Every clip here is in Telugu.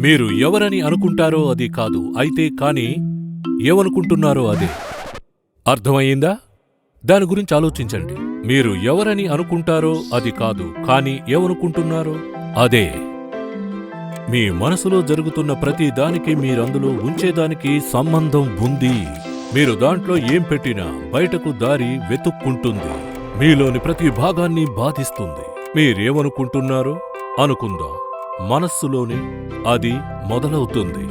మీరు ఎవరని అనుకుంటారో అది కాదు అయితే కాని ఏమనుకుంటున్నారో అదే. అర్థమయ్యిందా? దాని గురించి ఆలోచించండి. మీరు ఎవరని అనుకుంటారో అది కాదు కానీ ఏమనుకుంటున్నారో అదే. మీ మనసులో జరుగుతున్న ప్రతి దానికి మీరందులో ఉంచేదానికి సంబంధం ఉంది. మీరు దాంట్లో ఏం పెట్టినా బయటకు దారి వెతుక్కుంటుంది. మీలోని ప్రతి భాగాన్ని బాధిస్తుంది. మీరేమనుకుంటున్నారో అనుకుందాం. మనస్సులోనే అది మొదలవుతుంది.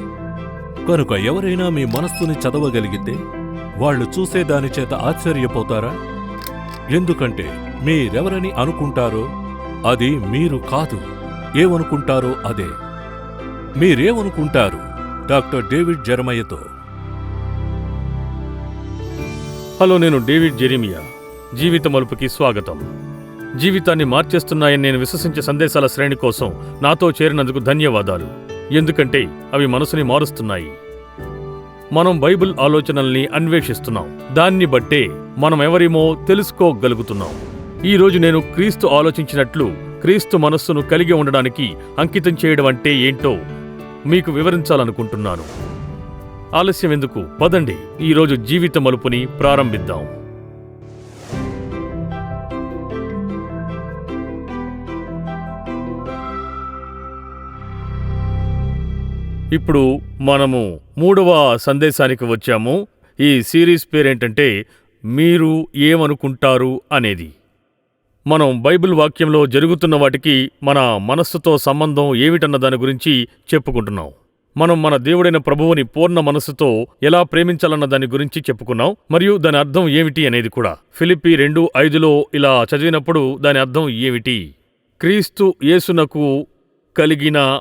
కనుక ఎవరైనా మీ మనస్సుని చదవగలిగితే వాళ్ళు చూసేదాని చేత ఆశ్చర్యపోతారా? ఎందుకంటే మీరెవరని అనుకుంటారో అది మీరు కాదు. ఏమనుకుంటారో అదే. మీరేమనుకుంటారు? డాక్టర్ డేవిడ్ జెరమయ్యతో. హలో నేను డేవిడ్ జెరిమియా. జీవిత మలుపుకి స్వాగతం. జీవితాన్ని మార్చేస్తున్నాయని నేను విశ్వసించే సందేశాల శ్రేణి కోసం నాతో చేరినందుకు ధన్యవాదాలు. ఎందుకంటే అవి మనసుని మారుస్తున్నాయి. మనం బైబిల్ ఆలోచనల్ని అన్వేషిస్తున్నాం. దాన్ని బట్టే మనం ఎవరేమో తెలుసుకోగలుగుతున్నాం ఈరోజు నేను క్రీస్తు ఆలోచించినట్లు క్రీస్తు మనస్సును కలిగి ఉండడానికి అంకితం చేయడం అంటే ఏంటో మీకు వివరించాలనుకుంటున్నాను. ఆలస్యం ఎందుకు? పదండి. ఈరోజు జీవిత మలుపుని ప్రారంభిద్దాం. ఇప్పుడు మనము మూడవ సందేశానికి వచ్చాము. ఈ సిరీస్ పేరేంటంటే మీరు ఏమనుకుంటారు అనేది. మనం బైబిల్ వాక్యంలో జరుగుతున్న వాటికి మన మనస్సుతో సంబంధం ఏమిటన్న దాని గురించి చెప్పుకుంటున్నాం. మనం మన దేవుడైన ప్రభువుని పూర్ణ మనస్సుతో ఎలా ప్రేమించాలన్న దాని గురించి చెప్పుకున్నాం. మరియు దాని అర్థం ఏమిటి అనేది కూడా. ఫిలిప్పి రెండు ఐదులో ఇలా చదివినప్పుడు దాని అర్థం ఏమిటి? క్రీస్తు యేసునకు కలిగిన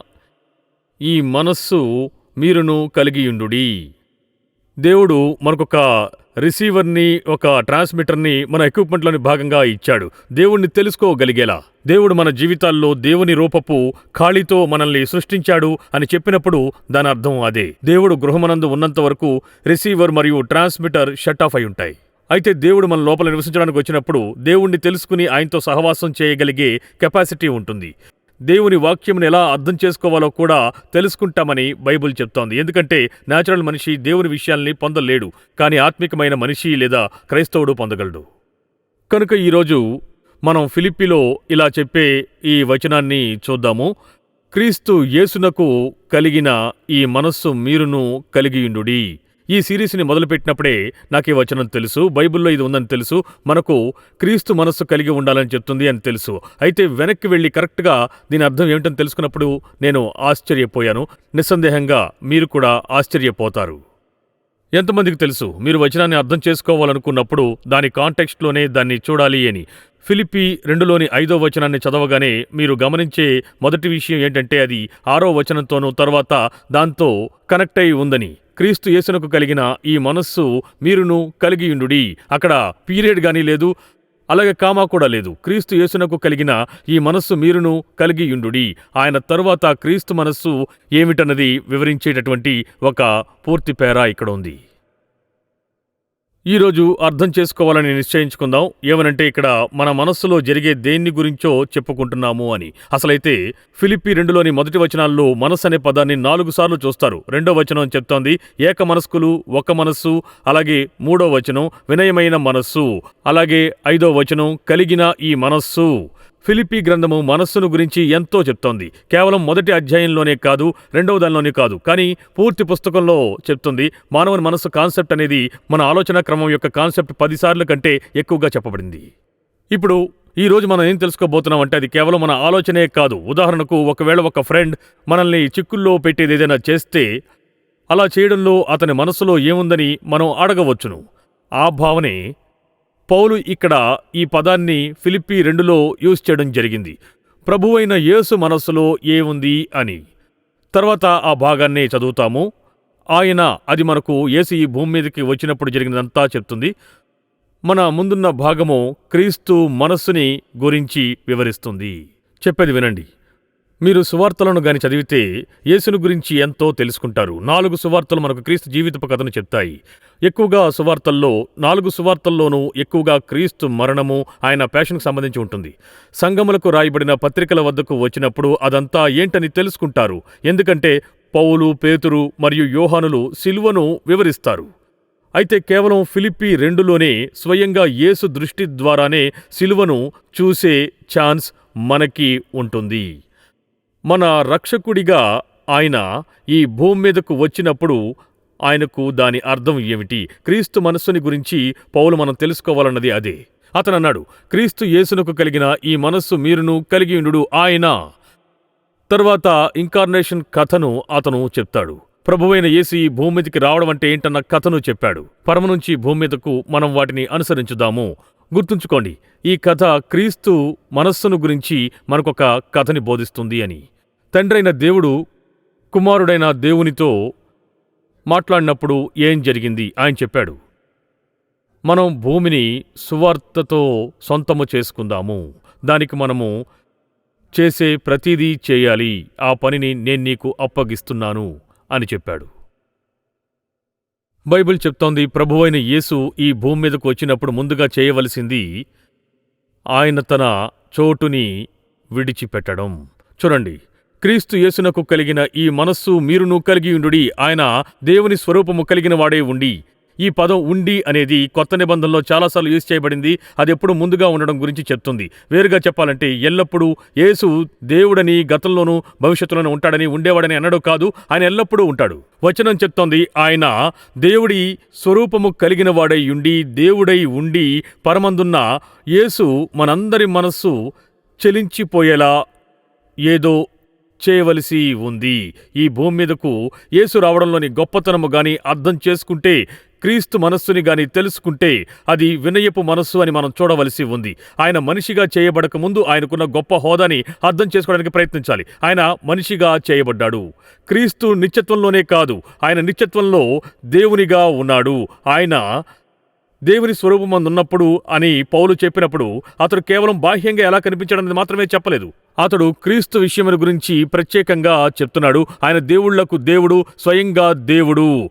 ఈ మనస్సు మీరును కలిగియుండుడి. దేవుడు మనకొక రిసీవర్ని ఒక ట్రాన్స్మిటర్ని మన ఎక్విప్మెంట్లోని భాగంగా ఇచ్చాడు. దేవుణ్ణి తెలుసుకోగలిగేలా. దేవుడు మన జీవితాల్లో దేవుని రూపపు ఖాళీతో మనల్ని సృష్టించాడు అని చెప్పినప్పుడు దాని అర్థం అదే. దేవుడు గృహమనందు ఉన్నంత వరకు రిసీవర్ మరియు ట్రాన్స్మిటర్ షట్ ఆఫ్ అయి ఉంటాయి అయితే దేవుడు మన లోపల నివసించడానికి వచ్చినప్పుడు దేవుణ్ణి తెలుసుకుని ఆయనతో సహవాసం చేయగలిగే కెపాసిటీ ఉంటుంది. దేవుని వాక్యంని ఎలా అర్థం చేసుకోవాలో కూడా తెలుసుకుంటామని బైబిల్ చెప్తోంది. ఎందుకంటే నేచురల్ మనిషి దేవుని విషయాల్ని పొందలేడు కానీ ఆత్మికమైన మనిషి లేదా క్రైస్తవుడు పొందగలడు. కనుక ఈరోజు మనం ఫిలిప్పిలో ఇలా చెప్పే ఈ వచనాన్ని చూద్దాము. క్రీస్తు యేసునకు కలిగిన ఈ మనస్సు మీరును కలిగియుండుడి. ఈ సిరీస్ని మొదలుపెట్టినప్పుడే నాకు ఈ వచనం తెలుసు బైబిల్లో ఇది ఉందని తెలుసు మనకు క్రీస్తు మనస్సు కలిగి ఉండాలని చెప్తుంది అని తెలుసు. అయితే వెనక్కి వెళ్ళి కరెక్ట్గా దీని అర్థం ఏమిటని తెలుసుకున్నప్పుడు నేను ఆశ్చర్యపోయాను. నిస్సందేహంగా మీరు కూడా ఆశ్చర్యపోతారు. ఎంతమందికి తెలుసు? మీరు వచనాన్ని అర్థం చేసుకోవాలనుకున్నప్పుడు దాని కాంటెక్స్ట్లోనే దాన్ని చూడాలి అని. ఫిలిపి రెండులోని ఐదో వచనాన్ని చదవగానే మీరు గమనించే మొదటి విషయం ఏంటంటే అది ఆరో వచనంతోనూ తర్వాత దాంతో కనెక్ట్ అయి ఉందని. క్రీస్తు యేసునకు కలిగిన ఈ మనస్సు మీరును కలిగియుండుడి. అక్కడ పీరియడ్ గానీ లేదు అలాగే కామా కూడా లేదు. క్రీస్తు యేసునకు కలిగిన ఈ మనస్సు మీరును కలిగియుండుడి. ఆయన తరువాత క్రీస్తు మనస్సు ఏమిటన్నది వివరించేటటువంటి ఒక పూర్తి పేరా ఇక్కడ ఉంది ఈరోజు అర్థం చేసుకోవాలని నిశ్చయించుకుందాం. ఏమనంటే ఇక్కడ మన మనస్సులో జరిగే దేన్ని గురించో చెప్పుకుంటున్నాము అని. అసలైతే ఫిలిప్పి రెండులోని మొదటి వచనాల్లో మనస్సు అనే పదాన్ని నాలుగు సార్లు చూస్తారు. రెండో వచనం చెప్తోంది ఏక మనస్కులు ఒక మనస్సు అలాగే మూడో వచనం వినయమైన మనస్సు అలాగే ఐదో వచనం కలిగిన ఈ మనస్సు. ఫిలిప్పీ గ్రంథము మనస్సును గురించి ఎంతో చెప్తోంది. కేవలం మొదటి అధ్యాయంలోనే కాదు రెండవ దానిలోనే కాదు. కానీ పూర్తి పుస్తకంలో చెప్తుంది మానవుని మనస్సు కాన్సెప్ట్ అనేది మన ఆలోచన క్రమం యొక్క కాన్సెప్ట్ పదిసార్లు కంటే ఎక్కువగా చెప్పబడింది. ఇప్పుడు ఈ రోజు మనం ఏం తెలుసుకోబోతున్నాం అంటే అది కేవలం మన ఆలోచనే కాదు. ఉదాహరణకు ఒకవేళ ఒక ఫ్రెండ్ మనల్ని చిక్కుల్లో పెట్టేది ఏదైనా చేస్తే అలా చేయడంలో అతని మనసులో ఏముందని మనం అడగవచ్చును. ఆ భావనే పౌలు ఇక్కడ ఈ పదాన్ని ఫిలిప్పి రెండులో యూజ్ చేయడం జరిగింది. ప్రభువైన యేసు మనస్సులో ఏముంది అని. తర్వాత ఆ భాగాన్నే చదువుతాము. ఆయన అది మనకు ఏసు ఈ భూమి మీదకి వచ్చినప్పుడు జరిగినదంతా చెప్తుంది. మన ముందున్న భాగము క్రీస్తు మనస్సుని గురించి వివరిస్తుంది. చెప్పేది వినండి. మీరు సువార్తలను గాని చదివితే యేసును గురించి ఎంతో తెలుసుకుంటారు. నాలుగు సువార్తలు మనకు క్రీస్తు జీవితపు కథను చెప్తాయి. ఎక్కువగా సువార్తల్లో నాలుగు సువార్తల్లోనూ ఎక్కువగా క్రీస్తు మరణము ఆయన ప్యాషన్కు సంబంధించి ఉంటుంది. సంగములకు రాయబడిన పత్రికల వద్దకు వచ్చినప్పుడు అదంతా ఏంటని తెలుసుకుంటారు. ఎందుకంటే పౌలు పేతురు మరియు యోహానులు సిల్వను వివరిస్తారు. అయితే కేవలం ఫిలిప్పి రెండులోనే స్వయంగా యేసు దృష్టి ద్వారానే సిలువను చూసే ఛాన్స్ మనకి ఉంటుంది. మన రక్షకుడిగా ఆయన ఈ భూమి మీదకు వచ్చినప్పుడు ఆయనకు దాని అర్థం ఏమిటి? క్రీస్తు మనస్సుని గురించి పౌలు మనం తెలుసుకోవాలన్నది అదే. అతను అన్నాడు క్రీస్తు యేసునకు కలిగిన ఈ మనస్సు మీరును కలిగి ఉండు ఆయన. తర్వాత ఇంకార్నేషన్ కథను అతను చెప్తాడు. ప్రభువైన యేసు ఈ భూమి మీదకి రావడం అంటే ఏంటన్న కథను చెప్పాడు. పరమ నుంచి భూమి మీదకు మనం వాటిని అనుసరించుదాము. గుర్తుంచుకోండి ఈ కథ క్రీస్తు మనస్సును గురించి మనకొక కథని బోధిస్తుంది అని. తండ్రైన దేవుడు కుమారుడైన దేవునితో మాట్లాడినప్పుడు ఏం జరిగింది? ఆయన చెప్పాడు మనం భూమిని సువార్తతో సొంతము చేసుకుందాము. దానికి మనము చేసే ప్రతిదీ చేయాలి. ఆ పనిని నేను నీకు అప్పగిస్తున్నాను అని చెప్పాడు. బైబిల్ చెప్తోంది ప్రభువైన యేసు ఈ భూమి మీదకు వచ్చినప్పుడు ముందుగా చేయవలసింది ఆయన తన చోటుని విడిచిపెట్టడం. చూడండి క్రీస్తు యేసునకు కలిగిన ఈ మనస్సు మీరును కలిగి ఉండుడి ఆయన దేవుని స్వరూపము కలిగిన వాడే ఉండి ఈ పదం ఉండి అనేది కొత్త నిబంధనలో చాలాసార్లు యూజ్ చేయబడింది. అది ఎప్పుడు ముందుగా ఉండడం గురించి చెప్తుంది. వేరుగా చెప్పాలంటే ఎల్లప్పుడూ యేసు దేవుడని గతంలోనూ భవిష్యత్తులోనూ ఉంటాడని ఉండేవాడని అనడు కాదు. ఆయన ఎల్లప్పుడూ ఉంటాడు. వచనం చెప్తోంది ఆయన దేవుడి స్వరూపము కలిగిన వాడై ఉండి దేవుడై ఉండి పరమందున్న యేసు మనందరి మనస్సు చెలించిపోయేలా ఏదో చేయవలసి ఉంది. ఈ భూమి మీదకు యేసు రావడంలోని గొప్పతనము గాని అర్థం చేసుకుంటే క్రీస్తు మనస్సుని గాని తెలుసుకుంటే అది వినయపు మనస్సు అని మనం చూడవలసి ఉంది. ఆయన మనిషిగా చేయబడక ముందు ఆయనకున్న గొప్ప హోదాని అర్థం చేసుకోవడానికి ప్రయత్నించాలి. ఆయన మనిషిగా చేయబడ్డాడు. క్రీస్తు నిత్యత్వంలోనే కాదు ఆయన నిత్యత్వంలో దేవునిగా ఉన్నాడు. ఆయన దేవుని స్వరూపమందున్నప్పుడు అని పౌలు చెప్పినప్పుడు అతడు కేవలం బాహ్యంగా ఎలా కనిపించడం మాత్రమే చెప్పలేదు. అతడు క్రీస్తు విషయముల గురించి ప్రత్యేకంగా చెప్తున్నాడు. ఆయన దేవుళ్ళకు దేవుడు స్వయంగా దేవుడు.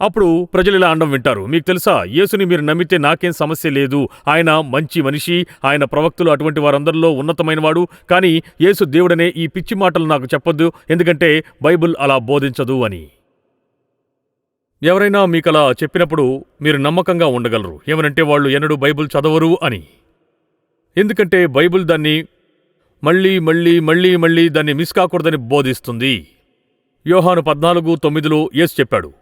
అప్పుడు ప్రజలు ఇలా అండం వింటారు. మీకు తెలుసా? యేసుని మీరు నమ్మితే నాకేం సమస్య లేదు. ఆయన మంచి మనిషి ఆయన ప్రవక్తులు అటువంటి వారందరిలో ఉన్నతమైనవాడు. కానీ యేసు దేవుడనే ఈ పిచ్చి మాటలు నాకు చెప్పొద్దు. ఎందుకంటే బైబిల్ అలా బోధించదు అని. ఎవరైనా మీకలా చెప్పినప్పుడు మీరు నమ్మకంగా ఉండగలరు. ఏమనంటే వాళ్ళు ఎన్నడూ బైబిల్ చదవరు అని. ఎందుకంటే బైబుల్ దాన్ని మళ్ళీ మళ్ళీ మళ్ళీ మళ్ళీ దాన్ని మిస్ కాకూడదని బోధిస్తుంది. యోహాను పద్నాలుగు తొమ్మిదిలో యేసు చెప్పాడు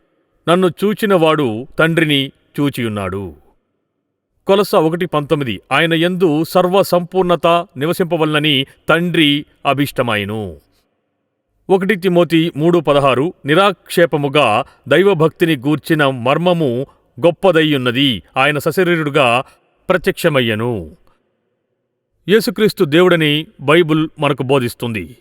నన్ను చూచినవాడు తండ్రిని చూచియున్నాడు. కొలస ఒకటి పంతొమ్మిది ఆయన ఎందు సర్వసంపూర్ణత నివసింపవల్లని తండ్రి అభిష్టమాయను. ఒకటి తిమోతి మూడు పదహారు నిరాక్షేపముగా దైవభక్తిని గూర్చిన మర్మము గొప్పదయ్యున్నది. ఆయన సశరీరుడుగా ప్రత్యక్షమయ్యను. యేసుక్రీస్తు దేవుడని బైబుల్ మనకు బోధిస్తుంది.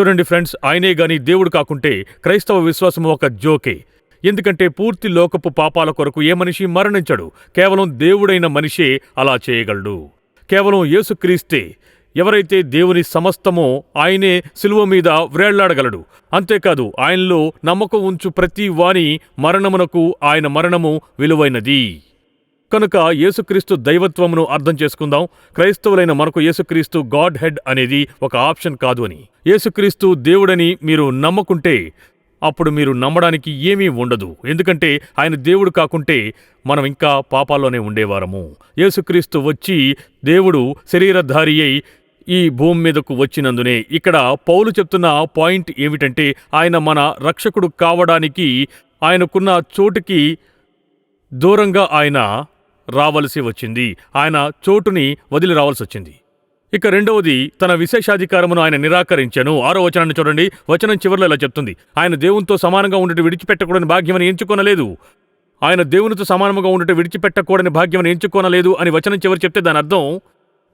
చూడండి ఫ్రెండ్స్ ఆయనే గాని దేవుడు కాకుంటే క్రైస్తవ విశ్వాసము ఒక జోకే. ఎందుకంటే పూర్తి లోకపు పాపాల కొరకు ఏ మనిషి మరణించడు. కేవలం దేవుడైన మనిషే అలా చేయగలడు. కేవలం యేసుక్రీస్తే ఎవరైతే దేవుని సమస్తమో ఆయనే శిలువ మీద వ్రేళ్ళాడగలడు. అంతేకాదు ఆయనలో నమ్మకం ఉంచు ప్రతి వాని మరణమునకు ఆయన మరణము విలువైనది. కనుక యేసుక్రీస్తు దైవత్వమును అర్థం చేసుకుందాం. క్రైస్తవులైన మనకు యేసుక్రీస్తు గాడ్ హెడ్ అనేది ఒక ఆప్షన్ కాదు అని. యేసుక్రీస్తు దేవుడని మీరు నమ్మకుంటే అప్పుడు మీరు నమ్మడానికి ఏమీ ఉండదు. ఎందుకంటే ఆయన దేవుడు కాకుంటే మనం ఇంకా పాపాల్లోనే ఉండేవారము. యేసుక్రీస్తు వచ్చి దేవుడు శరీరధారి అయి ఈ భూమి మీదకు వచ్చినందునే ఇక్కడ పౌలు చెప్తున్న పాయింట్ ఏమిటంటే ఆయన మన రక్షకుడు కావడానికి ఆయనకున్న చోటుకి దూరంగా ఆయన రావలసి వచ్చింది. ఆయన చోటుని వదిలి రావాల్సి వచ్చింది. ఇక రెండవది తన విశేషాధికారమును ఆయన నిరాకరించాను. ఆరో వచనాన్ని చూడండి. వచనం చివరిలో ఇలా చెప్తుంది. ఆయన దేవునితో సమానంగా ఉండేటి విడిచిపెట్టకూడని భాగ్యమని ఎంచుకొనలేదు. ఆయన దేవునితో సమానముగా ఉండేటి విడిచిపెట్టకూడని భాగ్యమని ఎంచుకోనలేదు అని వచనం చివరి చెప్తే దాని అర్థం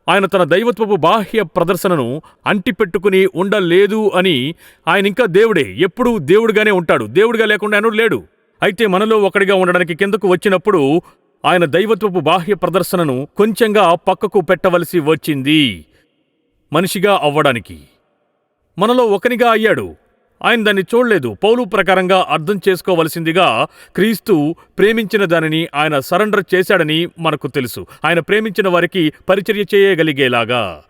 ఆయన తన దైవత్వపు బాహ్య ప్రదర్శనను అంటిపెట్టుకుని ఉండలేదు అని ఆయన ఇంకా దేవుడే ఎప్పుడూ దేవుడిగానే ఉంటాడు. దేవుడిగా లేకుండా ఆయన లేడు. అయితే మనలో ఒకడిగా ఉండడానికి కిందకు వచ్చినప్పుడు ఆయన దైవత్వపు బాహ్య ప్రదర్శనను కొంచెంగా పక్కకు పెట్టవలసి వచ్చింది మనిషిగా అవ్వడానికి. మనలో ఒకనిగా అయ్యాడు. ఆయన దాన్ని చూడలేదు. పౌలు ప్రకారంగా అర్థం చేసుకోవలసిందిగా క్రీస్తు ప్రేమించిన దానిని ఆయన సరెండర్ చేశాడని మనకు తెలుసు. ఆయన ప్రేమించిన వారికి పరిచర్య చేయగలిగేలాగా.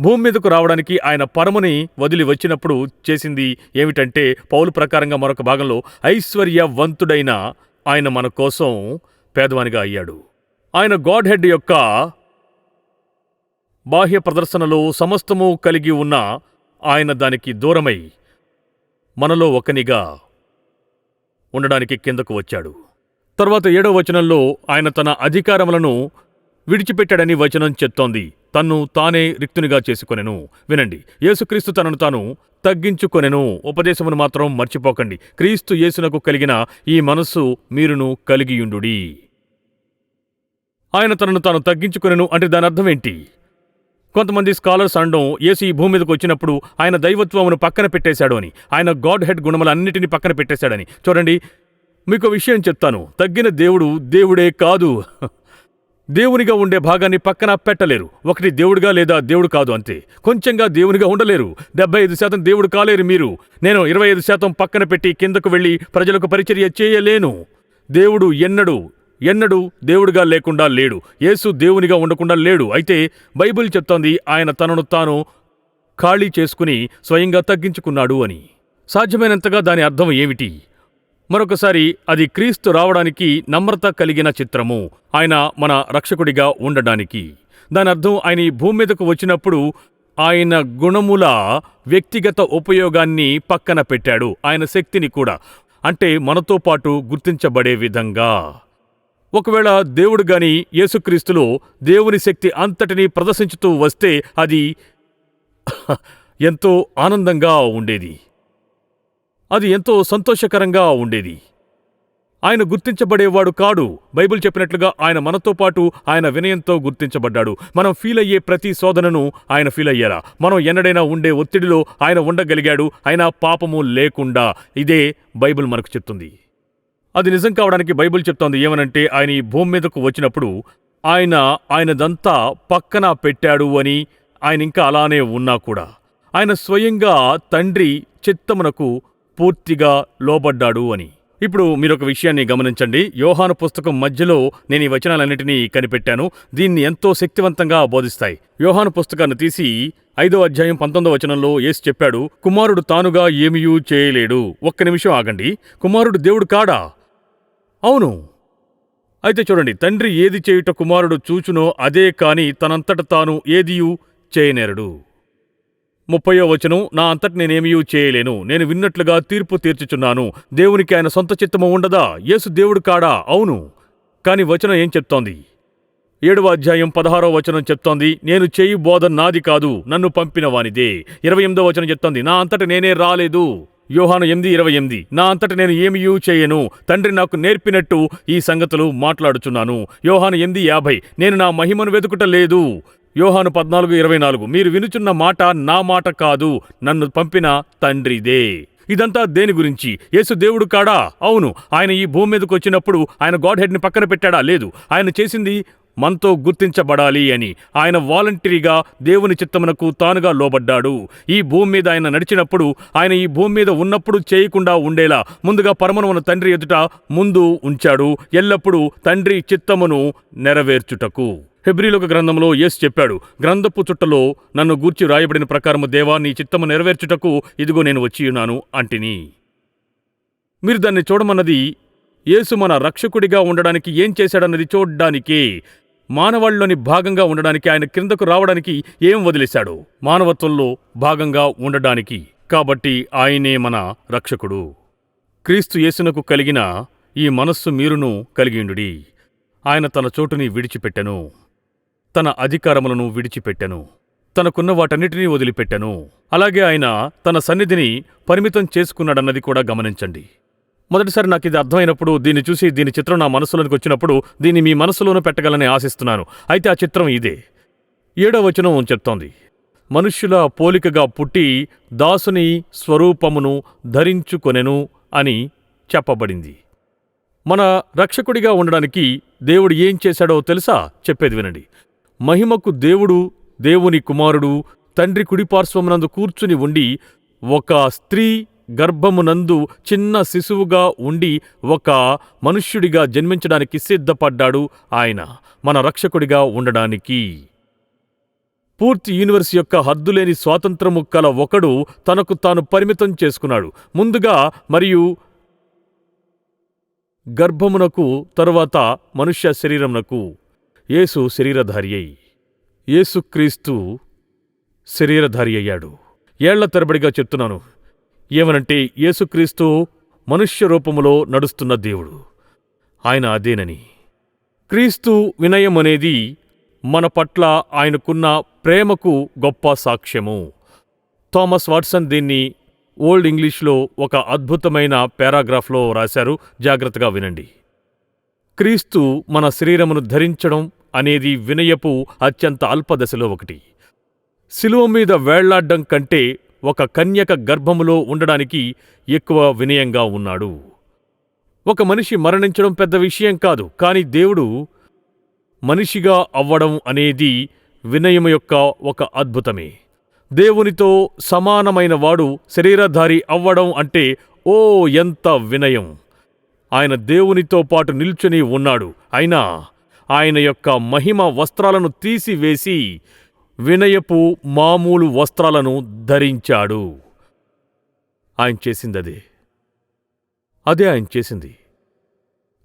భూమి మీదకు రావడానికి ఆయన పరముని వదిలి వచ్చినప్పుడు చేసింది ఏమిటంటే పౌలు ప్రకారంగా మరొక భాగంలో ఐశ్వర్యవంతుడైన ఆయన మన కోసం పేదవానిగా అయ్యాడు. ఆయన గాడ్ హెడ్ యొక్క బాహ్య ప్రదర్శనలో సమస్తము కలిగి ఉన్న ఆయన దానికి దూరమై మనలో ఒకనిగా ఉండడానికి కిందకు వచ్చాడు. తర్వాత ఏడో వచనంలో ఆయన తన అధికారములను విడిచిపెట్టాడని వచనం చెప్తోంది. తన్ను తానే రిక్తునిగా చేసుకొనెను. వినండి. యేసుక్రీస్తు తనను తాను తగ్గించుకొనెను. ఉపదేశమును మాత్రం మర్చిపోకండి. క్రీస్తు యేసునకు కలిగిన ఈ మనస్సు మీరును కలిగియుండుడి. ఆయన తనను తాను తగ్గించుకొనెను అంటే దాని అర్థం ఏంటి? కొంతమంది స్కాలర్స్ అనడం యేసు ఈ భూమి మీదకి వచ్చినప్పుడు ఆయన దైవత్వమును పక్కన పెట్టేశాడు అని ఆయన గాడ్ హెడ్ గుణములన్నిటినీ పక్కన పెట్టేశాడని చూడండి మీకు విషయం చెప్తాను. తగ్గిన దేవుడు దేవుడే కాదు. దేవునిగా ఉండే భాగాన్ని పక్కన పెట్టలేరు. ఒకటి దేవుడిగా లేదా దేవుడు కాదు అంతే. కొంచెంగా దేవునిగా ఉండలేరు. డెబ్బై ఐదు శాతం దేవుడు కాలేరు మీరు. నేను ఇరవై ఐదు శాతం పక్కన పెట్టి కిందకు వెళ్ళి ప్రజలకు పరిచర్య చేయలేను. దేవుడు ఎన్నడూ ఎన్నడూ దేవుడిగా లేకుండా లేడు. యేసు దేవునిగా ఉండకుండా లేడు. అయితే బైబిల్ చెప్తోంది ఆయన తనను తాను ఖాళీ చేసుకుని స్వయంగా తగ్గించుకున్నాడు అని. సాధ్యమైనంతగా దాని అర్థం ఏమిటి? మరొకసారి అది క్రీస్తు రావడానికి నమ్రత కలిగిన చిత్రము. ఆయన మన రక్షకుడిగా ఉండడానికి. దాని అర్థం ఆయన ఈ భూమి మీదకు వచ్చినప్పుడు ఆయన గుణముల వ్యక్తిగత ఉపయోగాన్ని పక్కన పెట్టాడు. ఆయన శక్తిని కూడా. అంటే మనతో పాటు గుర్తించబడే విధంగా. ఒకవేళ దేవుడు గాని యేసుక్రీస్తులో దేవుని శక్తి అంతటినీ ప్రదర్శించుతూ వస్తే అది ఎంతో ఆనందంగా ఉండేది. అది ఎంతో సంతోషకరంగా ఉండేది. ఆయన గుర్తించబడేవాడు కాడు. బైబిల్ చెప్పినట్లుగా ఆయన మనతో పాటు ఆయన వినయంతో గుర్తించబడ్డాడు. మనం ఫీల్ అయ్యే ప్రతి శోధనను ఆయన ఫీల్ అయ్యారా? మనం ఎన్నడైనా ఉండే ఒత్తిడిలో ఆయన ఉండగలిగాడు. ఆయన పాపము లేకుండా. ఇదే బైబిల్ మనకు చెప్తుంది. అది నిజం కావడానికి బైబిల్ చెప్తోంది ఏమనంటే ఆయన ఈ భూమి మీదకు వచ్చినప్పుడు ఆయన ఆయనదంతా పక్కన పెట్టాడు అని ఆయన ఇంకా అలానే ఉన్నా కూడా. ఆయన స్వయంగా తండ్రి చిత్తమునకు పూర్తిగా లోబడ్డాడు అని. ఇప్పుడు మీరు ఒక విషయాన్ని గమనించండి. యోహాను పుస్తకం మధ్యలో నేను ఈ వచనాలన్నింటినీ కనిపెట్టాను. దీన్ని ఎంతో శక్తివంతంగా బోధిస్తాయి. యోహాను పుస్తకాన్ని తీసి ఐదో అధ్యాయం పంతొమ్మిదో వచనంలో ఏసు చెప్పాడు కుమారుడు తానుగా ఏమీయూ చేయలేడు. ఒక్క నిమిషం ఆగండి. కుమారుడు దేవుడు కాడా? అవును. అయితే చూడండి తండ్రి ఏది చేయుట కుమారుడు చూచునో అదే కాని తనంతట తాను ఏదియూ చేయనేరడు. ముప్పయో వచనం నా అంతట నేనేమీయూ చేయలేను. నేను విన్నట్లుగా తీర్పు తీర్చుచున్నాను. దేవునికి ఆయన సొంత చిత్తము ఉండదా? యేసు దేవుడు కాడా? అవును. కాని వచనం ఏం చెప్తోంది? ఏడవ అధ్యాయం పదహారో వచనం చెప్తోంది నేను చేయి బోధ నాది కాదు నన్ను పంపిన వానిదే. ఇరవై ఎనిమిదో వచనం చెప్తోంది నా అంతట నేనే రాలేదు. యోహాను ఎనిమిది ఇరవై ఎనిమిది. నా అంతట నేను ఏమియూ చేయను. తండ్రి నాకు నేర్పినట్టు ఈ సంగతులు మాట్లాడుచున్నాను. యోహాను ఎనిమిది యాభై. నేను నా మహిమను వెతుకుట లేదు. యోహాను పద్నాలుగు ఇరవై నాలుగు. మీరు వినుచున్న మాట నా మాట కాదు. నన్ను పంపిన తండ్రిదే. ఇదంతా దేని గురించి? యేసు దేవుడు కాడా? అవును. ఆయన ఈ భూమి మీదకి వచ్చినప్పుడు ఆయన గాడ్ హెడ్ని పక్కన పెట్టాడా? లేదు. ఆయన చేసింది మనతో గుర్తించబడాలి అని ఆయన వాలంటరీగా దేవుని చిత్తమునకు తానుగా లోబడ్డాడు. ఈ భూమి మీద ఆయన నడిచినప్పుడు ఆయన ఈ భూమి మీద ఉన్నప్పుడు చేయకుండా ఉండేలా ముందుగా పరమనమున తండ్రి ఎదుట ముందు ఉంచాడు. ఎల్లప్పుడూ తండ్రి చిత్తమును నెరవేర్చుటకు. హెబ్రిలోక గ్రంథంలో యేసు చెప్పాడు గ్రంథపు చుట్టలో నన్ను గూర్చి రాయబడిన ప్రకారము దేవా నీ చిత్తము నెరవేర్చుటకు ఇదిగో నేను వచ్చియున్నాను అంటిని. మీరు దాన్ని చూడమన్నది యేసు మన రక్షకుడిగా ఉండడానికి ఏం చేశాడన్నది చూడ్డానికే. మానవాళిలోని భాగంగా ఉండడానికి ఆయన క్రిందకు రావడానికి ఏం వదిలేశాడు? మానవత్వంలో భాగంగా ఉండడానికి. కాబట్టి ఆయనే మన రక్షకుడు. క్రీస్తు యేసునకు కలిగిన ఈ మనస్సు మీరును కలిగిండుడి ఆయన తన చోటుని విడిచిపెట్టెను. తన అధికారములను విడిచిపెట్టెను. తనకున్న వాటన్నిటినీ వదిలిపెట్టెను. అలాగే ఆయన తన సన్నిధిని పరిమితం చేసుకున్నాడన్నది కూడా గమనించండి. మొదటిసారి నాకు ఇది అర్థమైనప్పుడు దీన్ని చూసి దీని చిత్రం నా మనసులోనికి వచ్చినప్పుడు దీన్ని మీ మనసులోనూ పెట్టగలని ఆశిస్తున్నాను. అయితే ఆ చిత్రం ఇదే. ఏడో వచనం చెప్తోంది. మనుష్యుల పోలికగా పుట్టి దాసుని స్వరూపమును ధరించుకొనెను అని చెప్పబడింది. మన రక్షకుడిగా ఉండడానికి దేవుడు ఏం చేశాడో తెలుసా? చెప్పేది వినండి. మహిమకు దేవుడు దేవుని కుమారుడు తండ్రి కుడిపార్శ్వమునందు కూర్చుని ఉండి ఒక స్త్రీ గర్భమునందు చిన్న శిశువుగా ఉండి ఒక మనుష్యుడిగా జన్మించడానికి సిద్ధపడ్డాడు ఆయన మన రక్షకుడిగా ఉండడానికి. పూర్తి యూనివర్స్ యొక్క హద్దులేని స్వాతంత్రము కల ఒకడు తనకు తాను పరిమితం చేసుకున్నాడు. ముందుగా మరియు గర్భమునకు తరువాత మనుష్య శరీరమునకు యేసు శరీరధారి అయి యేసుక్రీస్తు శరీరధారి అయ్యాడు. ఏళ్ళ తరబడిగా చెప్తున్నాను ఏమనంటే యేసుక్రీస్తు మనుష్య రూపములో నడుస్తున్న దేవుడు. ఆయన అదేనని క్రీస్తు వినయం అనేది మన పట్ల ఆయనకున్న ప్రేమకు గొప్ప సాక్ష్యము. థామస్ వాట్సన్ దీన్ని ఓల్డ్ ఇంగ్లీష్లో ఒక అద్భుతమైన పారాగ్రాఫ్లో రాశారు. జాగ్రత్తగా వినండి. క్రీస్తు మన శరీరమును ధరించడం అనేది వినయపు అత్యంత అల్పదశలో ఒకటి. శిలువ మీద వేళ్ళాడ్డం కంటే ఒక కన్యక గర్భములో ఉండడానికి ఎక్కువ వినయంగా ఉన్నాడు. ఒక మనిషి మరణించడం పెద్ద విషయం కాదు కానీ దేవుడు మనిషిగా అవ్వడం అనేది వినయం యొక్క ఒక అద్భుతమే. దేవునితో సమానమైన వాడు శరీరధారి అవ్వడం అంటే ఓ ఎంత వినయం! ఆయన దేవునితో పాటు నిల్చుని ఉన్నాడు. అయినా ఆయన యొక్క మహిమ వస్త్రాలను తీసివేసి వినయపు మామూలు వస్త్రాలను ధరించాడు. ఆయన చేసిందదే. అదే ఆయన చేసింది.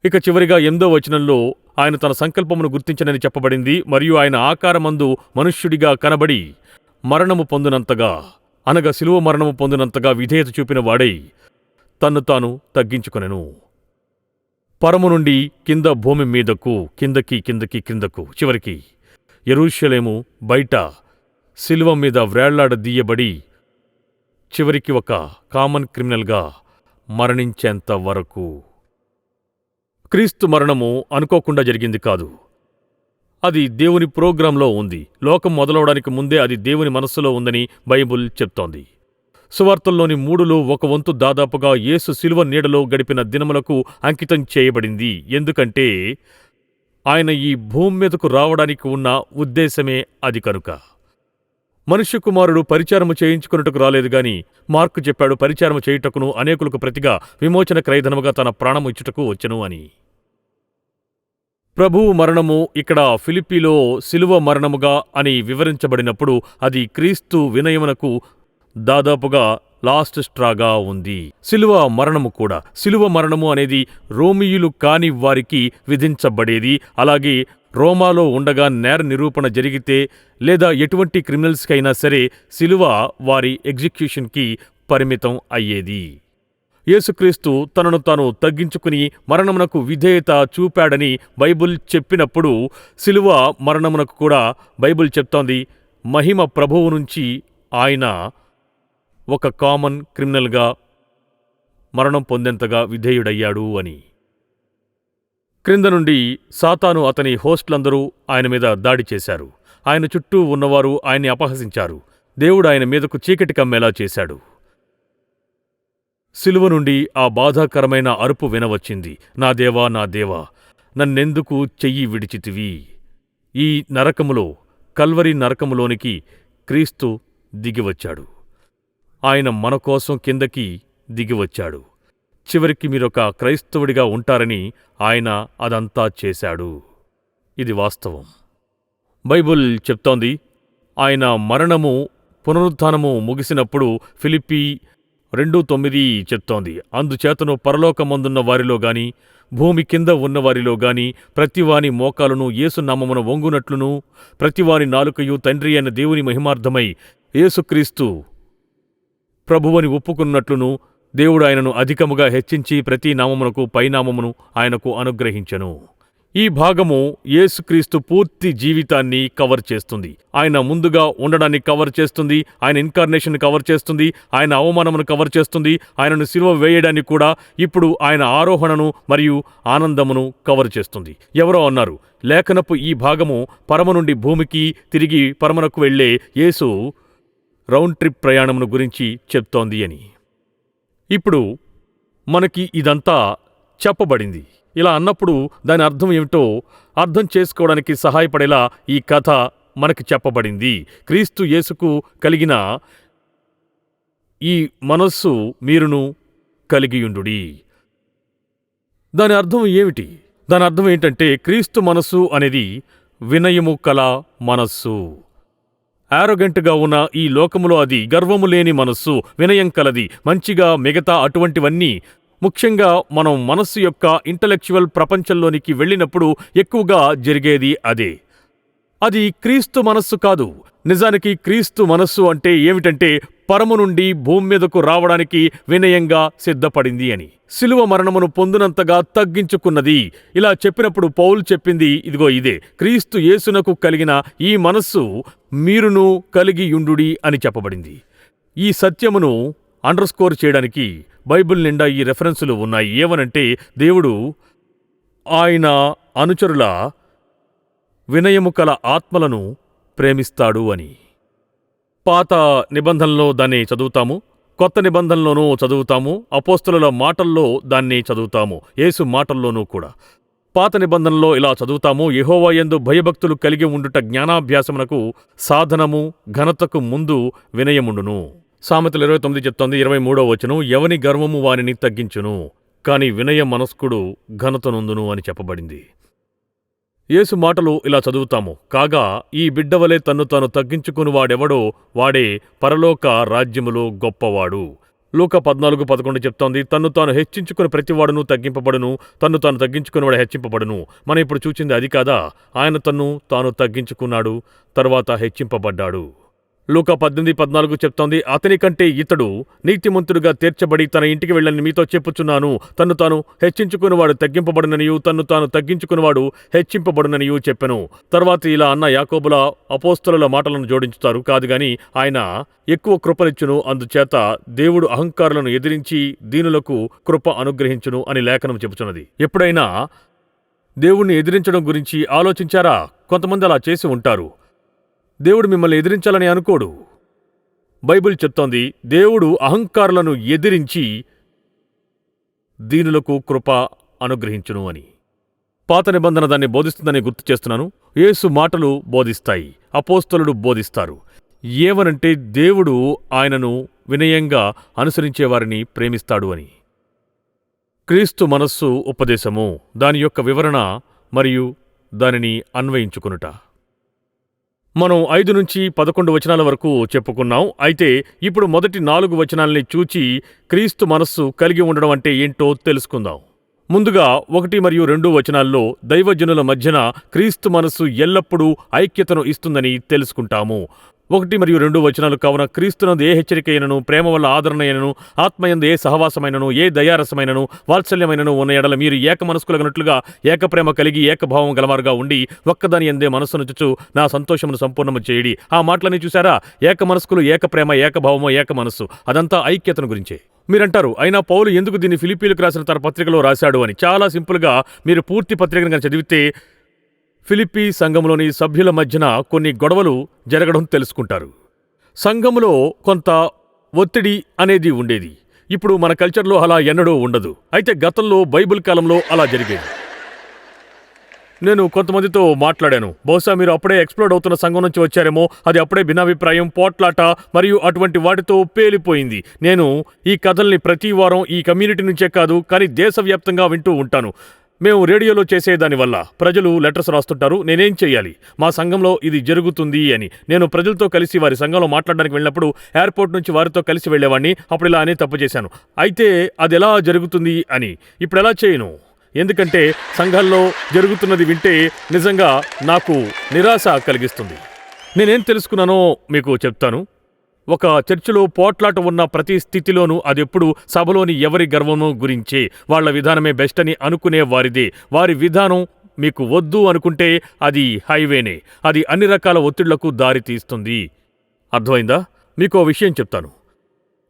ఇక చివరిగా ఎందో వచనంలో ఆయన తన సంకల్పమును గుర్తించనని చెప్పబడింది మరియు ఆయన ఆకారమందు మనుష్యుడిగా కనబడి మరణము పొందినంతగా అనగా శిలువ మరణము పొందినంతగా విధేయత చూపిన వాడై తన్ను తాను తగ్గించుకొనెను. పరము నుండి కింద భూమి మీదకు కిందకి కిందకి కిందకు చివరికి ఎరూషలేము బయట శిలువ మీద వేళ్ళాడదీయబడి చివరికి ఒక కామన్ క్రిమినల్గా మరణించేంత వరకు. క్రీస్తు మరణము అనుకోకుండా జరిగింది కాదు. అది దేవుని ప్రోగ్రాంలో ఉంది. లోకం మొదలవడానికి ముందే అది దేవుని మనస్సులో ఉందని బైబుల్ చెప్తోంది. సువార్తల్లోని మూడులో ఒక వంతు దాదాపుగా యేసు శిలువ నీడలో గడిపిన దినములకు అంకితం చేయబడింది. ఎందుకంటే ఆయన ఈ భూమి మీదకు రావడానికి ఉన్న ఉద్దేశమే అది కనుక. మనుష్య కుమారుడు పరిచారము చేయించుకున్నట్టుకు రాలేదు గాని మార్కు చెప్పాడు పరిచారము చేయుటకును అనేకులకు ప్రతిగా విమోచన క్రైధనముగా తన ప్రాణము ఇచ్చుటకు వచ్చెను అని. ప్రభువు మరణము ఇక్కడ ఫిలిపిలో శిలువ మరణముగా అని వివరించబడినప్పుడు అది క్రీస్తు వినయమునకు దాదాపుగా లాస్ట్ స్ట్రాగా ఉంది. శిలువ మరణము కూడా. శిలువ మరణము అనేది రోమియులు కాని వారికి విధించబడేది. అలాగే రోమాలో ఉండగా నేర నిరూపణ జరిగితే లేదా ఎటువంటి క్రిమినల్స్కైనా సరే శిలువ వారి ఎగ్జిక్యూషన్కి పరిమితం అయ్యేది. యేసుక్రీస్తు తనను తాను తగ్గించుకుని మరణమునకు విధేయత చూపాడని బైబుల్ చెప్పినప్పుడు శిలువ మరణమునకు కూడా బైబుల్ చెప్తోంది. మహిమ ప్రభువు నుంచి ఆయన ఒక కామన్ క్రిమినల్గా మరణం పొందేంతగా విధేయుడయ్యాడు అని. క్రింద నుండి సాతాను అతని హోస్ట్లందరూ ఆయన మీద దాడి చేశారు. ఆయన చుట్టూ ఉన్నవారు ఆయన్ని అపహసించారు. దేవుడు ఆయన మీదకు చీకటి కమ్మేలా చేశాడు. సిలువ నుండి ఆ బాధాకరమైన అరుపు వినవచ్చింది. నా దేవా నా దేవా నన్నెందుకు చెయ్యి విడిచితివి? ఈ నరకములో కల్వరి నరకములోనికి క్రీస్తు దిగివచ్చాడు. ఆయన మన కోసం కిందకి దిగివచ్చాడు. చివరికి మీరొక క్రైస్తవుడిగా ఉంటారని ఆయన అదంతా చేశాడు. ఇది వాస్తవం. బైబుల్ చెప్తోంది ఆయన మరణము పునరుత్నము ముగిసినప్పుడు ఫిలిప్పి రెండు తొమ్మిది చెప్తోంది. అందుచేతను పరలోకమందున్న వారిలో గాని భూమి కింద ఉన్నవారిలో గాని ప్రతివాని మోకాలను ఏసునామమున వంగునట్లును ప్రతివాని నాలుకయు తండ్రి అయిన దేవుని మహిమార్థమై యేసుక్రీస్తు ప్రభువని ఒప్పుకున్నట్లును దేవుడు ఆయనను అధికముగా హెచ్చించి ప్రతి నామమునకు పైనామమును ఆయనకు అనుగ్రహించెను. ఈ భాగము యేసుక్రీస్తు పూర్తి జీవితాన్ని కవర్ చేస్తుంది. ఆయన ముందుగా ఉండడాన్ని కవర్ చేస్తుంది ఆయన ఇన్కార్నేషన్ కవర్ చేస్తుంది ఆయన అవమానమును కవర్ చేస్తుంది ఆయనను సిలువ వేయడాన్ని కూడా ఇప్పుడు ఆయన ఆరోహణను మరియు ఆనందమును కవర్ చేస్తుంది. ఎవరో అన్నారు లేఖనపు ఈ భాగము పరమ నుండి భూమికి తిరిగి పరమనకు వెళ్ళే యేసు రౌండ్ ట్రిప్ ప్రయాణమును గురించి చెప్తోంది అని. ఇప్పుడు మనకి ఇదంతా చెప్పబడింది. ఇలా అన్నప్పుడు దాని అర్థం ఏమిటో అర్థం చేసుకోవడానికి సహాయపడేలా ఈ కథ మనకి చెప్పబడింది. క్రీస్తు యేసుకు కలిగిన ఈ మనస్సు మీరును కలిగియుండుడి. దాని అర్థం ఏమిటి? దాని అర్థం ఏంటంటే క్రీస్తు మనస్సు అనేది వినయము కల మనస్సు. ఆరోగెంట్గా ఉన్న ఈ లోకములో అది గర్వము లేని మనస్సు వినయం కలది. మంచిగా మిగతా అటువంటివన్నీ ముఖ్యంగా మనం మనస్సు యొక్క ఇంటలెక్చువల్ ప్రపంచంలోనికి వెళ్ళినప్పుడు ఎక్కువగా జరిగేది అదే. అది క్రీస్తు మనస్సు కాదు. నిజానికి క్రీస్తు మనస్సు అంటే ఏమిటంటే పరము నుండి భూమి మీదకు రావడానికి వినయంగా సిద్ధపడింది అని. శిలువ మరణమును పొందినంతగా తగ్గించుకున్నది. ఇలా చెప్పినప్పుడు పౌలు చెప్పింది ఇదిగో ఇదే క్రీస్తు యేసునకు కలిగిన ఈ మనస్సు మీరును కలిగియుండుడి అని చెప్పబడింది. ఈ సత్యమును అండర్స్కోర్ చేయడానికి బైబిల్ నిండా ఈ రెఫరెన్సులు ఉన్నాయి. ఏమనంటే దేవుడు ఆయన అనుచరుల వినయము కల ఆత్మలను ప్రేమిస్తాడు అని. పాత నిబంధనలో దాన్ని చదువుతాము కొత్త నిబంధనలోనూ చదువుతాము అపోస్తుల మాటల్లో దాన్ని చదువుతాము యేసు మాటల్లోనూ కూడా. పాత నిబంధనలో ఇలా చదువుతాము యెహోవా యందు భయభక్తులు కలిగి ఉండుట జ్ఞానాభ్యాసమునకు సాధనము ఘనతకు ముందు వినయముండును. సామెతలు ఇరవై తొమ్మిది చెప్తోంది ఇరవై మూడో వచనం ఎవని గర్వము వానిని తగ్గించును కాని వినయ మనస్కుడు ఘనతనుందును అని చెప్పబడింది. యేసు మాటలు ఇలా చదువుతాము. కాగా ఈ బిడ్డవలే తన్ను తాను తగ్గించుకునివాడెవడో వాడే పరలోక రాజ్యములో గొప్పవాడు. లూక పద్నాలుగు పదకొండు చెప్తోంది తన్ను తాను హెచ్చించుకుని ప్రతివాడును తగ్గింపబడును తన్ను తాను తగ్గించుకునేవాడు హెచ్చింపబడును. మనం ఇప్పుడు చూచింది అది కాదా? ఆయన తన్ను తాను తగ్గించుకున్నాడు తర్వాత హెచ్చింపబడ్డాడు. లూకా పద్దెనిమిది పద్నాలుగు చెప్తోంది అతని కంటే ఇతడు నీతిమంతుడుగా తీర్చబడి తన ఇంటికి వెళ్ళని మీతో చెప్పుచున్నాను. తన్ను తాను హెచ్చించుకునివాడు తగ్గింపబడుననియు తన్ను తాను తగ్గించుకునివాడు హెచ్చింపబడుననియు చెప్పెను. తర్వాత ఇలా అన్న యాకోబుల అపోస్తుల మాటలను జోడించుతారు. కాదు గాని ఆయన ఎక్కువ కృపనిచ్చును. అందుచేత దేవుడు అహంకారులను ఎదిరించి దీనులకు కృప అనుగ్రహించును అని లేఖనం చెబుతున్నది ఎప్పుడైనా దేవుణ్ణి ఎదిరించడం గురించి ఆలోచించారా? కొంతమంది అలా చేసి ఉంటారు. దేవుడు మిమ్మల్ని ఎదిరించాలని అనుకోడు. బైబిల్ చెప్తోంది దేవుడు అహంకారులను ఎదిరించి దీనులకు కృప అనుగ్రహించును అని. పాత నిబంధన దాన్ని బోధిస్తుందని గుర్తు చేస్తున్నాను. యేసు మాటలు బోధిస్తాయి అపోస్తలుడు బోధిస్తారు. ఏవనంటే దేవుడు ఆయనను వినయంగా అనుసరించేవారిని ప్రేమిస్తాడు అని. క్రీస్తు మనస్సు ఉపదేశము దాని యొక్క వివరణ మరియు దానిని అన్వయించుకునుట. మనం ఐదు నుంచి పదకొండు వచనాల వరకు చెప్పుకున్నాం. అయితే ఇప్పుడు మొదటి నాలుగు వచనాల్ని చూచి క్రీస్తు మనస్సు కలిగి ఉండడం అంటే ఏంటో తెలుసుకుందాం. ముందుగా ఒకటి మరియు రెండు వచనాల్లో దైవజనుల మధ్యన క్రీస్తు మనస్సు ఎల్లప్పుడూ ఐక్యతను ఇస్తుందని తెలుసుకుంటాము. ఒకటి మరియు రెండు వచనాలు కావున క్రీస్తునందు ఏ హెచ్చరిక అయినను ప్రేమ వల్ల ఆదరణ అయినను ఆత్మయందు ఏ సహవాసమైనను ఏ దయారసమైనను వాత్సల్యమైనను ఉన్న ఎడల మీరు ఏక మనస్కులగినట్లుగా ఏకప్రేమ కలిగి ఏకభావం గలవారుగా ఉండి ఒక్కదాని ఎందే మనస్సునుచుచు నా సంతోషమును సంపూర్ణము చేయడి. ఆ మాటలని చూసారా ఏక మనస్కులు ఏక ప్రేమ ఏకభావము ఏక మనస్సు. అదంతా ఐక్యతను గురించే. మీరంటారు అయినా పౌలు ఎందుకు దీన్ని ఫిలిపీలకు రాసిన తన పత్రికలో రాశాడు అని? చాలా సింపుల్గా మీరు పూర్తి పత్రికను కనుక చదివితే ఫిలిప్పీ సంఘంలోని సభ్యుల మధ్యన కొన్ని గొడవలు జరగడం తెలుసుకుంటారు. సంఘములో కొంత ఒత్తిడి అనేది ఉండేది. ఇప్పుడు మన కల్చర్లో అలా ఎన్నడూ ఉండదు. అయితే గతంలో బైబిల్ కాలంలో అలా జరిగేది. నేను కొంతమందితో మాట్లాడాను. బహుశా మీరు అప్పుడే ఎక్స్ప్లోడ్ అవుతున్న సంఘం నుంచి వచ్చారేమో అది అప్పుడే భిన్నాభిప్రాయం పోట్లాట మరియు అటువంటి వాటితో పేలిపోయింది. నేను ఈ కథల్ని ప్రతి వారం ఈ కమ్యూనిటీ నుంచే కాదు కానీ దేశవ్యాప్తంగా వింటూ ఉంటాను. మేము రేడియోలో చేసేదానివల్ల ప్రజలు లెటర్స్ రాస్తుంటారు నేనేం చేయాలి మా సంఘంలో ఇది జరుగుతుంది అని. నేను ప్రజలతో కలిసి వారి సంఘంలో మాట్లాడడానికి వెళ్ళినప్పుడు ఎయిర్పోర్ట్ నుంచి వారితో కలిసి వెళ్ళేవాడిని అప్పుడు ఇలా అనే తప్పు చేశాను. అయితే అది ఎలా జరుగుతుంది అని. ఇప్పుడు ఎలా చేయను? ఎందుకంటే సంఘాల్లో జరుగుతున్నది వింటే నిజంగా నాకు నిరాశ కలిగిస్తుంది. నేనేం తెలుసుకున్నానో మీకు చెప్తాను. ఒక చర్చిలో పోట్లాట ఉన్న ప్రతి స్థితిలోనూ అదెప్పుడు సభలోని ఎవరి గర్వము గురించే. వాళ్ళ విధానమే బెస్ట్ అని అనుకునే వారిదే. వారి విధానం మీకు వద్దు అనుకుంటే అది హైవేనే. అది అన్ని రకాల ఒత్తిళ్ళకు దారితీస్తుంది అర్థమైందా? మీకు విషయం చెప్తాను.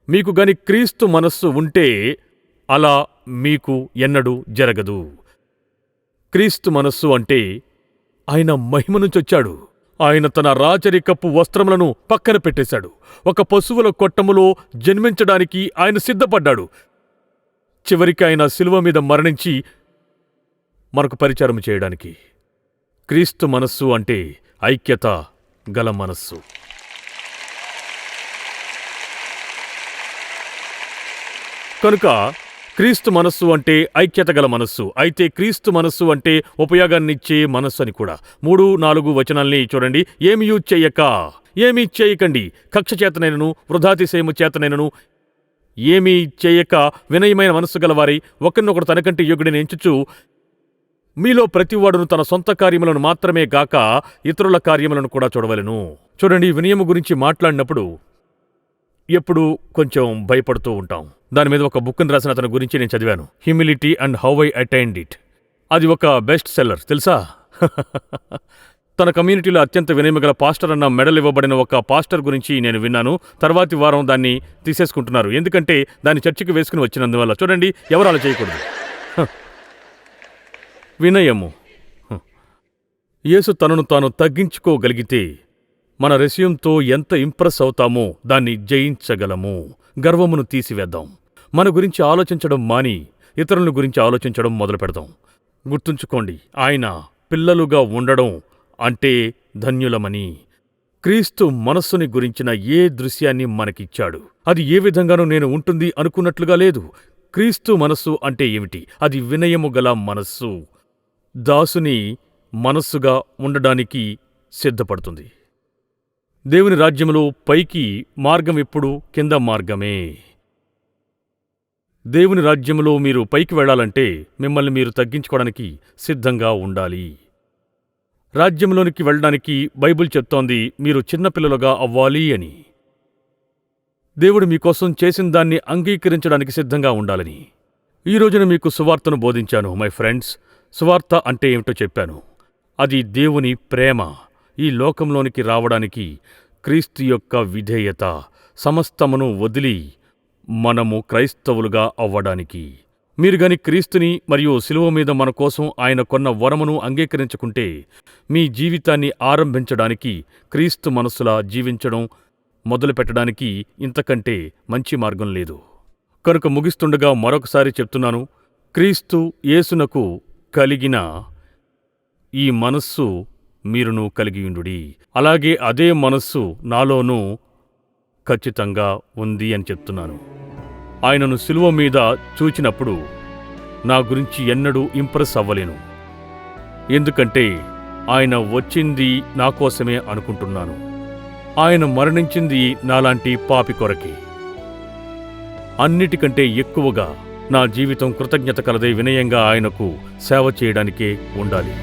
మీకు గని క్రీస్తు మనస్సు ఉంటే అలా మీకు ఎన్నడూ జరగదు. క్రీస్తు మనస్సు అంటే ఆయన మహిమ నుంచొచ్చాడు. ఆయన తన రాచరికపు వస్త్రములను పక్కన పెట్టేశాడు. ఒక పశువుల కొట్టములో జన్మించడానికి ఆయన సిద్ధపడ్డాడు. చివరికి ఆయన శిలువ మీద మరణించి మనకు పరిచారం చేయడానికి. క్రీస్తు మనస్సు అంటే ఐక్యత గల మనస్సు. కనుక క్రీస్తు మనస్సు అంటే ఐక్యత గల మనస్సు. అయితే క్రీస్తు మనస్సు అంటే ఉపయోగాన్నిచ్చే మనస్సు అని కూడా. మూడు నాలుగు వచనాల్ని చూడండి. ఏమి చెయ్యక ఏమీ చేయకండి. కక్ష చేతనైనను వృధాతిశయము చేతనైనను ఏమీ చేయక వినయమైన మనస్సు గలవారి ఒకరినొకరు తనకంటే యోగుడిని ఎంచుచు మీలో ప్రతివాడును తన సొంత కార్యములను మాత్రమే గాక ఇతరుల కార్యములను కూడా చూడవలెను. చూడండి వినయము గురించి మాట్లాడినప్పుడు ఎప్పుడూ కొంచెం భయపడుతూ ఉంటాం. దాని మీద ఒక బుక్ని రాసిన అతని గురించి నేను చదివాను. Humility and how I attained it అది ఒక బెస్ట్ సెల్లర్ తెలుసా? తన కమ్యూనిటీలో అత్యంత వినయమగల పాస్టర్ అన్న మెడల్ ఇవ్వబడిన ఒక పాస్టర్ గురించి నేను విన్నాను. తర్వాతి వారం దాన్ని తీసేసుకుంటున్నారు. ఎందుకంటే దాన్ని చర్చికి వేసుకుని వచ్చినందువల్ల. చూడండి ఎవరు అలా చేయకూడదు? వినయము. యేసు తనను తాను తగ్గించుకోగలిగితే మన రెస్యూమ్తో ఎంత ఇంప్రెస్ అవుతామో దాన్ని జయించగలము. గర్వమును తీసివేద్దాం. మన గురించి ఆలోచించడం మాని ఇతరుల గురించి ఆలోచించడం మొదలు పెడదాం గుర్తుంచుకోండి ఆయన పిల్లలుగా ఉండడం అంటే ధన్యులమని. క్రీస్తు మనస్సుని గురించిన ఏ దృశ్యాన్ని మనకిచ్చాడు? అది ఏ విధంగానూ నేను ఉంటుంది అనుకున్నట్లుగా లేదు. క్రీస్తు మనస్సు అంటే ఏమిటి? అది వినయము గల మనస్సు. దాసుని మనస్సుగా ఉండడానికి సిద్ధపడుతుంది. దేవుని రాజ్యములో పైకి మార్గం ఎప్పుడు కింద మార్గమే. దేవుని రాజ్యములో మీరు పైకి వెళ్ళాలంటే మిమ్మల్ని మీరు తగ్గించుకోవడానికి సిద్ధంగా ఉండాలి. రాజ్యంలోనికి వెళ్ళడానికి బైబిల్ చెప్తోంది మీరు చిన్నపిల్లలుగా అవ్వాలి అని. దేవుడు మీకోసం చేసిన దాన్ని అంగీకరించడానికి సిద్ధంగా ఉండాలని. ఈ రోజున మీకు సువార్తను బోధించాను మై ఫ్రెండ్స్. సువార్త అంటే ఏమిటో చెప్పాను. అది దేవుని ప్రేమ. ఈ లోకంలోనికి రావడానికి క్రీస్తు యొక్క విధేయత సమస్తమును వదిలి మనము క్రైస్తవులుగా అవ్వడానికి. మీరు గని క్రీస్తుని మరియు శిలువ మీద మన కోసం ఆయన కొన్న వరమును అంగీకరించుకుంటే మీ జీవితాన్ని ఆరంభించడానికి క్రీస్తు మనస్సులా జీవించడం మొదలుపెట్టడానికి ఇంతకంటే మంచి మార్గం లేదు. కనుక ముగిస్తుండగా మరొకసారి చెప్తున్నాను క్రీస్తు యేసునకు కలిగిన ఈ మనస్సు మీరును కలిగియుండుడి అలాగే అదే మనస్సు నాలోనూ ఖచ్చితంగా ఉంది అని చెప్తున్నాను. ఆయనను శిలువ మీద చూచినప్పుడు నా గురించి ఎన్నడూ ఇంప్రెస్ అవ్వలేను. ఎందుకంటే ఆయన వచ్చింది నా కోసమే అనుకుంటున్నాను. ఆయన మరణించింది నాలాంటి పాపి కొరకే. అన్నిటికంటే ఎక్కువగా నా జీవితం కృతజ్ఞత కలదే వినయంగా ఆయనకు సేవ చేయడానికే ఉండాలి.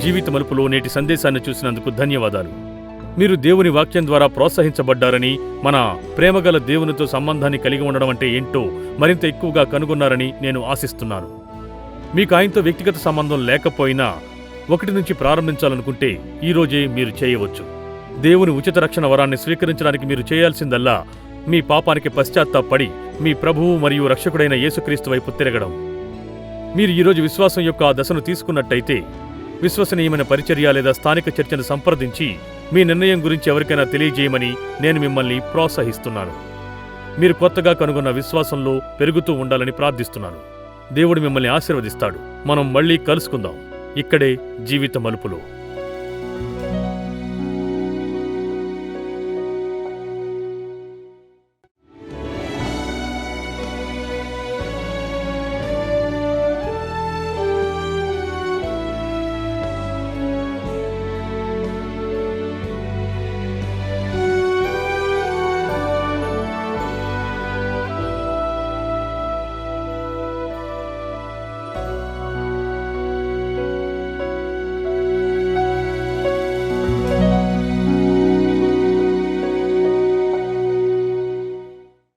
జీవిత మలుపులో నేటి సందేశాన్ని చూసినందుకు ధన్యవాదాలు. మీరు దేవుని వాక్యం ద్వారా ప్రోత్సహించబడ్డారని మన ప్రేమగల దేవునితో సంబంధాన్ని కలిగి ఉండడం అంటే ఏంటో మరింత ఎక్కువగా కనుగొన్నారని నేను ఆశిస్తున్నాను. మీకు ఆయనతో వ్యక్తిగత సంబంధం లేకపోయినా ఒకటి నుంచి ప్రారంభించాలనుకుంటే ఈరోజే మీరు చేయవచ్చు. దేవుని ఉచిత రక్షణ వరాన్ని స్వీకరించడానికి మీరు చేయాల్సిందల్లా మీ పాపానికి పశ్చాత్తాపడి మీ ప్రభువు మరియు రక్షకుడైన యేసుక్రీస్తు వైపు తిరగడం. మీరు ఈరోజు విశ్వాసం యొక్క ఆ దశను తీసుకున్నట్టయితే విశ్వసనీయమైన పరిచర్య లేదా స్థానిక చర్చను సంప్రదించి మీ నిర్ణయం గురించి ఎవరికైనా తెలియజేయమని నేను మిమ్మల్ని ప్రోత్సహిస్తున్నాను. మీరు కొత్తగా కనుగొన్న విశ్వాసంలో పెరుగుతూ ఉండాలని ప్రార్థిస్తున్నాను. దేవుడు మిమ్మల్ని ఆశీర్వదిస్తాడు. మనం మళ్ళీ కలుసుకుందాం. ఇక్కడే జీవిత మలుపులో.